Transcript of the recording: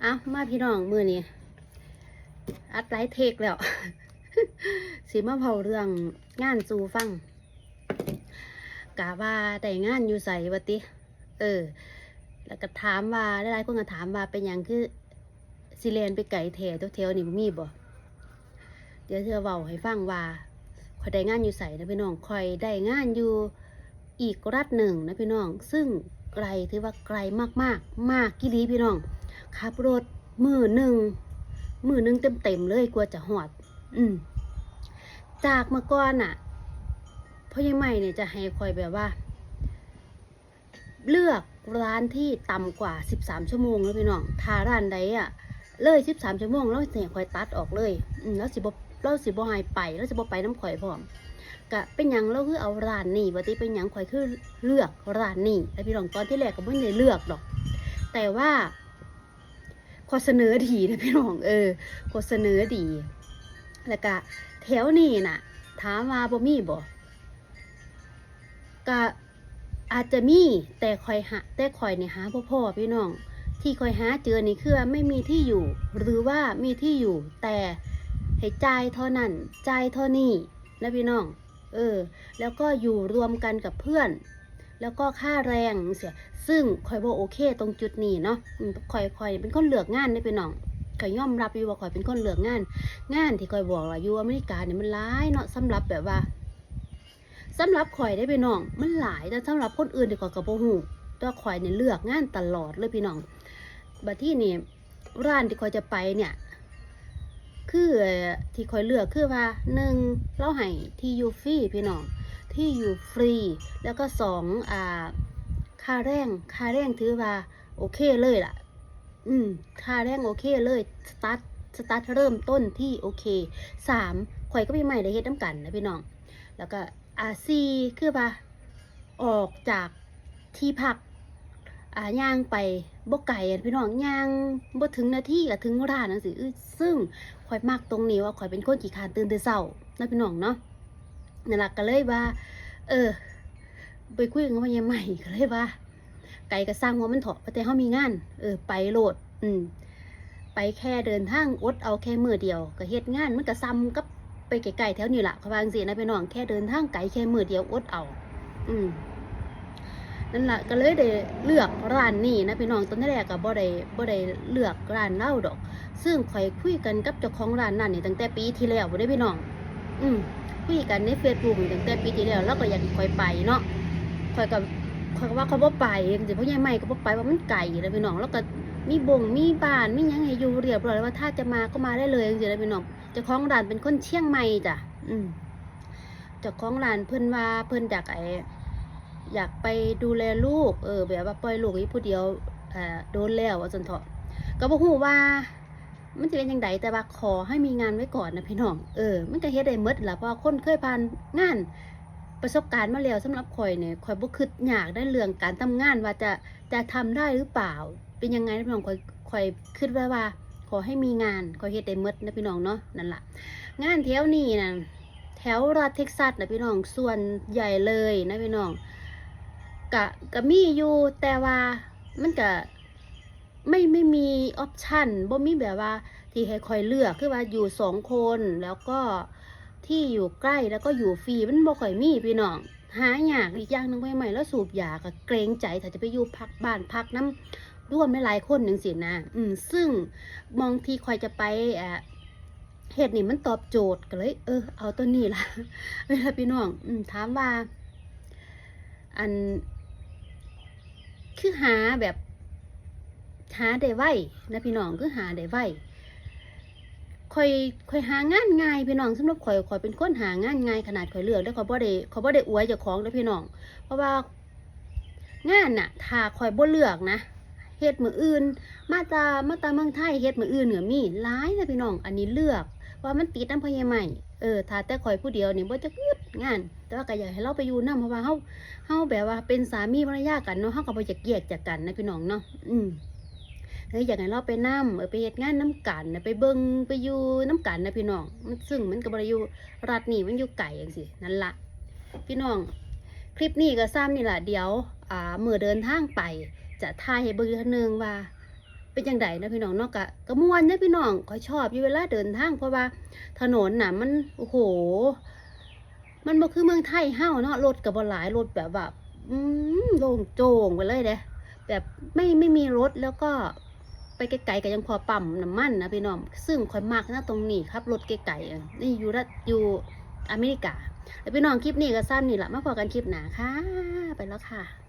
เอามาพี่น้องมือนี้อัดไลฟ์เทคแล้วสิมาเผาเรื่องงานสู่ฟังกะว่าได้งานอยู่ใส่วะติเออ แล้วก็ถามว่าหลายๆคนก็ถามว่าเป็นหยังคือสิเลนไปไก่แถวแถวนี่มีบ่เดี๋ยวเธอเว้าให้ฟังว่าคอยได้งานอยู่ใส่นะพี่น้องคอยได้งานอยู่อีกรัฐหนึ่งนะพี่น้อง ซึ่งไกลถือว่าไกลมากๆ มากกิลีพี่น้อง ขับรถมือหนึ่งมือหนึ่งเต็มๆเลยกลัวจะหอด อืม จากเมื่อก่อนน่ะพ่อยังไม่เนี่ยจะให้คอยแบบว่า เลือกร้านที่ต่ำกว่า 13 ชั่วโมงแล้วพี่น้องถ้าร้านใดอะเลย13 ชั่วโมงแล้วเสียคอยตัดออกเลยอืมแล้วสิบเราสิบ่หายไปแล้วสิบ่ไปน้ำข่อยพร้อมกะเป็นยังเราคือเอาร้านนี้ปฏิเป็นยังข่อยคือเลือกร้านนี้แล้วพี่น้องตอนที่แรกก็ไม่ได้เลือกดอก แต่ว่า ขอเสนอดีนะพี่น้องเออขอเสนอดี แล้วก็แถวนี้น่ะ ถามว่าบ่มีบ่ก็อาจจะมีแต่คอยหาแต่คอยเนี่ยหาพ่อพ่อพี่น้อง ที่คอยหาเจอนี่คือไม่มีที่อยู่ หรือว่ามีที่อยู่แต่ให้จ่ายเท่านั้นจ่ายเท่านี้นะพี่น้อง เออ แล้วก็อยู่รวมกันกับเพื่อน แล้วก็ค่าแรงเสียซึ่งคอยบอกโอเค ตรงจุดนี้เนาะคอยคอยเป็นคนเลือกงานได้พี่น้องคอยยอมรับอยู่ว่าคอยเป็นคนเลือกงาน งานที่คอยบอกว่าอยู่อเมริกาเนี่ยมันหลายเนาะสำหรับแบบว่าสำหรับคอยได้พี่น้อง มันหลายแต่สำหรับคนอื่นที่คอยกับโบหูแต่คอยเนี่ยเลือกงานตลอดเลยพี่น้องบัดที่นี่ร้านที่คอยจะไปเนี่ยคือที่คอยเลือกคือว่าหนึ่งเราให้ที่ยูฟรีพี่น้อง ที่อยู่ฟรี แล้วก็สองอ่าค่าแรงค่าแรงถือว่าโอเคเลยล่ะ อืมค่าแรงโอเคเลยสตาร์ทสตาร์ทเริ่มต้นที่โอเคสามข่อยก็มีใหม่ได้เฮ็ดน้ำกันนะพี่น้อง แล้วก็อ่าซีคือว่าออกจากที่พักอ่าย่างไปบ่ไก่พี่น้องย่างบ่ถึงนาทีก็ถึงร้านหนังสือซึ่งข่อยมักตรงนี้ว่าข่อยเป็นคนขี้คร้านตื่นแต่เช้านะพี่น้องเนาะ นั่นล่ะก็เลยว่า เออ ไปคุยกับพ่อใหญ่ใหม่ก็เลยว่า ไก่ก็สร้างว่ามันเถาะแต่เฮามีงาน เออ ไปโหลด อืม ไปแค่เดินทางอดเอาแค่มือเดียว ก็เฮ็ดงานมันก็ซ้ำกับไปไกลๆแถวนี้ล่ะเขาว่างซี่นะพี่น้องแค่เดินทางไกลแค่มือเดียวอดเอา อืมนั่นแหละก็เลยได้เลือกร้านนี้นะพี่น้องตอนแรกก็บ่ได้บ่ได้เลือกร้านเล่าดอก ซึ่งข่อยคุยกันกับเจ้าของร้านนั่นนี่ตั้งแต่ปีที่แล้วบ่ได้พี่น้อง อืม คุยกันในเฟซบุ๊กตั้งแต่ปีที่แล้วแล้วก็อยากให้ข่อยไปเนาะข่อยก็ข่อยก็ว่าเขาบ่ไปจังซี่เพราะยายใหม่ก็บ่ไปว่ามันไกลแล้วพี่น้องแล้วก็มีบงมีบ้านมียังให้อยู่เรียบร้อยแล้วว่าถ้าจะมาก็มาได้เลยจังซี่นะพี่น้องเจ้าของร้านเป็นคนเชียงใหม่จ้ะอืมเจ้าของร้านเพิ่นว่าเพิ่นจากไออยากไปดูแลลูกเออแบบว่าปล่อยลูกอยู่ผู้เดียวอ่าโดนแล้วว่าจนเถาะก็บอกฮู้ว่า มันจะเป็นยังไงแต่ว่าขอให้มีงานไว้ก่อนนะพี่น้อง เออ มันก็เฮ็ดได้มดละเพราะว่าคนเคยผ่านงานประสบการณ์มาแล้วสำหรับข่อยเนี่ยข่อยบ่คิดยากได้เรื่องการทำงานว่าจะจะทำได้หรือเปล่า เป็นยังไงนะพี่น้องข่อยข่อยคิดไว้ว่า ขอให้มีงานข่อยเฮ็ดได้มดนะพี่น้องเนาะนั่นล่ะงานแถวนี้นะแถวรัฐเท็กซัสนะพี่น้องส่วนใหญ่เลยนะพี่น้องกะกะมีอยู่แต่ว่ามันกะ ไม่ไม่มีออปชันบ่มีแบบว่าที่ให้คอยเลือกคือว่าอยู่สองคนแล้วก็ที่อยู่ใกล้แล้วก็อยู่ฟรีมันบ่ค่อยมีพี่น้องหาอยากอีกอย่างหนึงใหม่ๆแล้วสูบยาก็เกรงใจถ้าจะไปอยู่พักบ้านพักน้ำร่วมไม่หลายคนหนึ่งสินะอืมซึ่งมองทีคอยจะไปอะเหตุนี่มันตอบโจทย์ก็เลย เออ เอาตัวนี้ละเวลาพี่น้อง อืมถามว่า อัน คือหาแบบ หาได้ไวนะพี่น้องคือหาได้ไวคอยคอยหางานง่ายพี่น้องสำหรับข่อยข่อยเป็นคนหางานง่ายขนาดข่อยเลือกแล้วข่อยบ่ได้ข่อยบ่ได้อวยเจ้าของเด้พี่น้อง เพราะว่างานน่ะถ้าข่อยบ่เลือกนะเฮ็ดมืออื่น มาตามาตาเมืองไทยเฮ็ดมืออื่นเหนือมีหลายนะพี่น้อง อันนี้เลือกว่ามันติดน้ำพยาใหม่เออถ้าแต่ข่อยผู้เดียวนี่บ่จะยึดงาน แต่ว่าก็อยากให้เราไปอยู่นํเพราะว่าเฮาเฮาแบบว่าเป็นสามีภรรยากันเนาะเฮาก็บ่อยากแยกจากกันนะพี่น้องเนาะอืม เฮ้ยอยากให้เราไปนํเออไปเฮ็ดงานน้กันนะไปเบิงไปอยู่น้ำกันนะพี่น้องมันซึ่งมันก็บ่ได้อยู่รัฐนี่มันอยู่ไกลจังซี่นั่นละพี่น้อง คลิปนี้ก็ซ้ำนี่ละเดี๋ยวอ่ามื้อเดินทางไป จะถ่ายให้เบิ่งอีกเทื่อนึงว่า เป็นจังไดนะพี่น้องนาะกะกะม่วนนะพี่น้องคอยชอบอยู่เวลาเดินทาง เพราะว่าถนนน่ะมันโอ้โห มันบ่คือเมืองไทยเฮาเนาะรถก็บ่หลายรถแบบว่าอืมโล่งโจงไปเลยเด้แบบไม่ไม่มีรถแล้วก็ ไปไกลๆก็ยังพอปั๊มน้ำมันนะพี่น้องซึ่งค่อยมากนะตรงนี้ครับรถไกลๆนี่อยู่รัฐอยู่อเมริกาแล้วพี่น้องคลิปนี้ก็สั้นนี่แหละมาพอกันคลิปหนาค่ะ ไปแล้วค่ะ